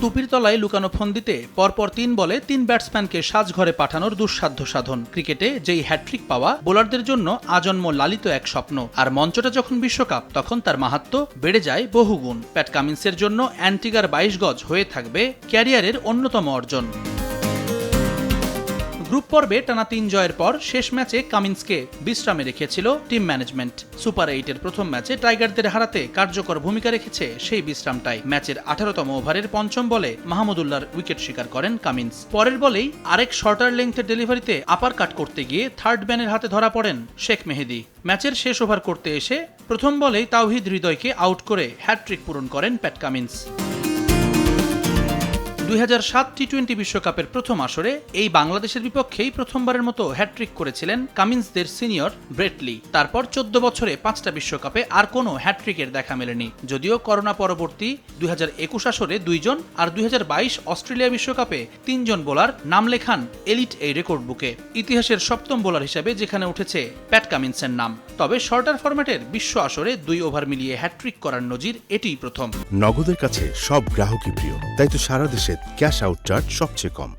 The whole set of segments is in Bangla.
টুপির তলায় লুকানো ফন্দিতে পরপর তিন বলে তিন ব্যাটসম্যানকে সাজঘরে পাঠানোর দুঃসাধ্য সাধন। ক্রিকেটে যেই হ্যাট্রিক পাওয়া বোলারদের জন্য আজন্ম লালিত এক স্বপ্ন। আর মঞ্চটা যখন বিশ্বকাপ, তখন তার মাহাত্ম বেড়ে যায় বহুগুণ। প্যাট কামিন্সের জন্য অ্যান্টিগার বাইশ গজ হয়ে থাকবে ক্যারিয়ারের অন্যতম অর্জন। গ্রুপ পর্বে টানা তিন জয়ের পর শেষ ম্যাচে কামিন্সকে বিশ্রামে রেখেছিল টিম ম্যানেজমেন্ট। সুপার এইটের প্রথম ম্যাচে টাইগারদের হারাতে কার্যকর ভূমিকা রেখেছে সেই বিশ্রামটাই। ম্যাচের আঠারোতম ওভারের পঞ্চম বলে মাহমুদুল্লাহর উইকেট শিকার করেন কামিন্স। পরের বলেই আরেক শর্টার লেংথের ডেলিভারিতে আপার কাট করতে গিয়ে থার্ড ম্যানের হাতে ধরা পড়েন শেখ মেহেদি। ম্যাচের শেষ ওভার করতে এসে প্রথম বলেই তাওহিদ হৃদয়কে আউট করে হ্যাট্রিক পূরণ করেন প্যাট কামিন্স। দুই হাজার সাত টি টোয়েন্টি বিশ্বকাপের প্রথম আসরে এই বাংলাদেশের বিপক্ষেই প্রথমবারের মতো হ্যাট্রিক করেছিলেন কামিন্সদের সিনিয়র ব্রেটলি তারপর চোদ্দ বছরে পাঁচটা বিশ্বকাপে আর কোনো হ্যাট্রিকের দেখা মেলেনি। যদিও করোনা পরবর্তী দুই হাজার একুশ আসরে দুইজন আর দুই হাজার বাইশ অস্ট্রেলিয়া বিশ্বকাপে তিনজন বোলার নাম লেখান এলিট এই রেকর্ড বুকে ইতিহাসের সপ্তম বোলার হিসেবে যেখানে উঠেছে প্যাট কামিন্সের নাম। তবে শর্টার ফরম্যাটের বিশ্ব আসরে দুই ওভার মিলিয়ে হ্যাট্রিক করার নজির এটিই প্রথম। নগদের কাছে সব গ্রাহকই প্রিয়। তাই তো সারা দেশে ক্যাশ আউট চার্জ সবচেয়ে কম।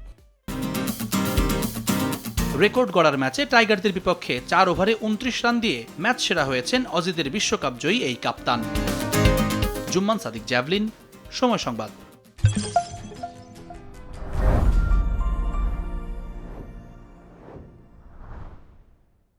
রেকর্ড গড়ার ম্যাচে টাইগারদের বিপক্ষে চার ওভারে উনত্রিশ রান দিয়ে ম্যাচ সেরা হয়েছেন অজিদের বিশ্বকাপ জয়ী এই কাপ্তান। জুম্মান সাদিক জ্যাভলিন, সময় সংবাদ।